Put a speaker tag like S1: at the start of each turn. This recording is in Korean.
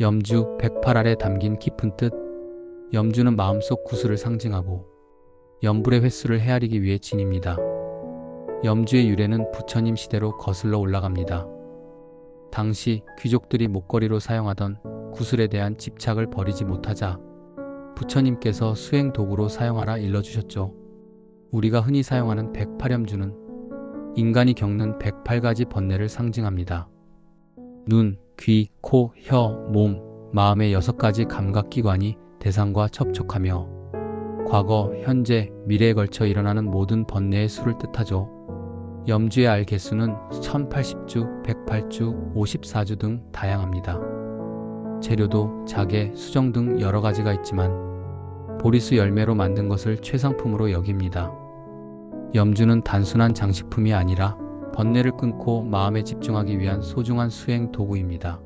S1: 염주 108 아래 담긴 깊은 뜻. 염주는 마음속 구슬을 상징하고 염불의 횟수를 헤아리기 위해 진입니다. 염주의 유래는 부처님 시대로 거슬러 올라갑니다. 당시 귀족들이 목걸이로 사용하던 구슬에 대한 집착을 버리지 못하자 부처님께서 수행 도구로 사용하라 일러주셨죠. 우리가 흔히 사용하는 108염주는 인간이 겪는 108가지 번뇌를 상징합니다. 눈, 귀, 코, 혀, 몸, 마음의 여섯 가지 감각기관이 대상과 접촉하며 과거, 현재, 미래에 걸쳐 일어나는 모든 번뇌의 수를 뜻하죠. 염주의 알 개수는 1080주, 108주, 54주 등 다양합니다. 재료도 자개, 수정 등 여러 가지가 있지만 보리수 열매로 만든 것을 최상품으로 여깁니다. 염주는 단순한 장식품이 아니라 번뇌를 끊고 마음에 집중하기 위한 소중한 수행 도구입니다.